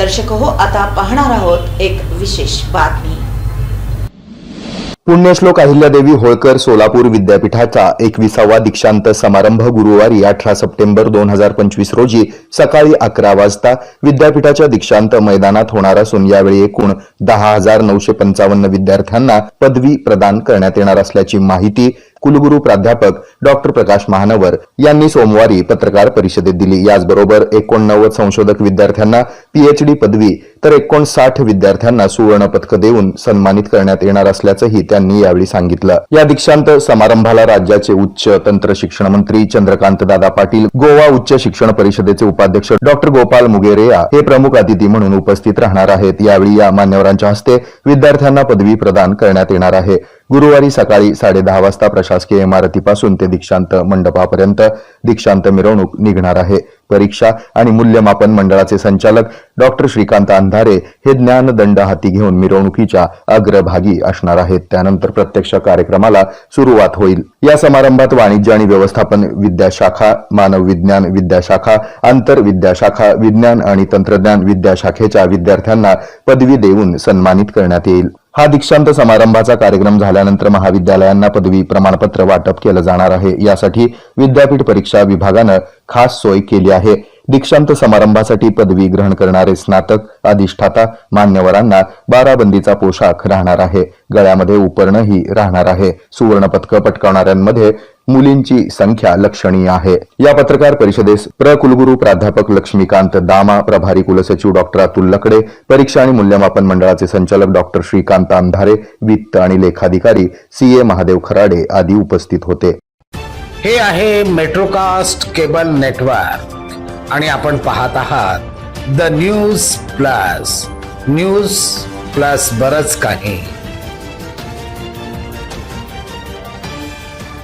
दर्शक हो आता पाहणार आहोत एक विशेष बातमी. पुण्यश्लोक अहिल्यादेवी होळकर सोलापूर विद्यापीठाचा एकविसावा दीक्षांत समारंभ गुरुवारी अठरा सप्टेंबर दोन हजार पंचवीस रोजी सकाळी अकरा वाजता विद्यापीठाच्या दीक्षांत मैदानात होणार असून यावेळी एकूण दहा हजार नऊशे पंचावन्न विद्यार्थ्यांना पदवी प्रदान करण्यात येणार असल्याची माहिती कुलगुरू प्राध्यापक डॉक्टर प्रकाश महानवर यांनी सोमवारी पत्रकार परिषदेत दिली. याचबरोबर एकोणनव्वद संशोधक विद्यार्थ्यांना पीएचडी पदवी तर एकोणसाठ विद्यार्थ्यांना सुवर्ण पदक देऊन सन्मानित करण्यात येणार असल्याचंही त्यांनी यावेळी सांगितलं. या दीक्षांत समारंभाला राज्याचे उच्च तंत्र शिक्षण मंत्री चंद्रकांत दादा पाटील गोवा उच्च शिक्षण परिषदेचे उपाध्यक्ष डॉक्टर गोपाल मुगेरेया हे प्रमुख अतिथी म्हणून उपस्थित राहणार आहेत. यावेळी या मान्यवरांच्या हस्ते विद्यार्थ्यांना पदवी प्रदान करण्यात येणार आहे. गुरुवारी सकाळी साडेदहा वाजता प्रशासकीय इमारतीपासून ते दीक्षांत मंडपापर्यंत दीक्षांत मिरवणूक निघणार आहे. परीक्षा आणि मूल्यमापन मंडळाचे संचालक डॉक्टर श्रीकांत अंधारे हे ज्ञानदंड हाती घेऊन मिरवणुकीच्या अग्रभागी असणार आहेत. त्यानंतर प्रत्यक्ष कार्यक्रमाला सुरुवात होईल. या समारंभात वाणिज्य आणि व्यवस्थापन विद्याशाखा मानव विज्ञान विद्याशाखा आंतर विद्याशाखा विज्ञान आणि तंत्रज्ञान विद्याशाखेच्या विद्यार्थ्यांना पदवी देऊन सन्मानित करण्यात येईल. हा दीक्षांत समारंभाचा कार्यक्रम झाल्यानंतर महाविद्यालयांना पदवी प्रमाणपत्र वाटप केलं जाणार आहे. यासाठी विद्यापीठ परीक्षा विभागानं खास सोय केली आहे. दीक्षांत समारंभासाठी पदवी ग्रहण करणारे स्नातक अधिष्ठाता मान्यवरांना बाराबंदीचा पोशाख राहणार आहे. गळ्यामध्ये उपरणही राहणार आहे. सुवर्णपदकं पटकावणाऱ्यांमध्ये मुलींची संख्या लक्षणीय आहे. या पत्रकार परिषदेस प्र कुलगुरू प्राध्यापक लक्ष्मीकांत दामा प्रभारी कुलसचिव डॉक्टर अतुल लकडे परीक्षा आणि मूल्यमापन मंडळाचे संचालक डॉक्टर श्रीकांत अंधारे वित्त आणि लेखाधिकारी सी ए महादेव खराडे आदी उपस्थित होते. हे आहे मेट्रोकास्ट केबल नेटवर्क. आणि आपण पाहत आहात the news plus. News plus बरच काही.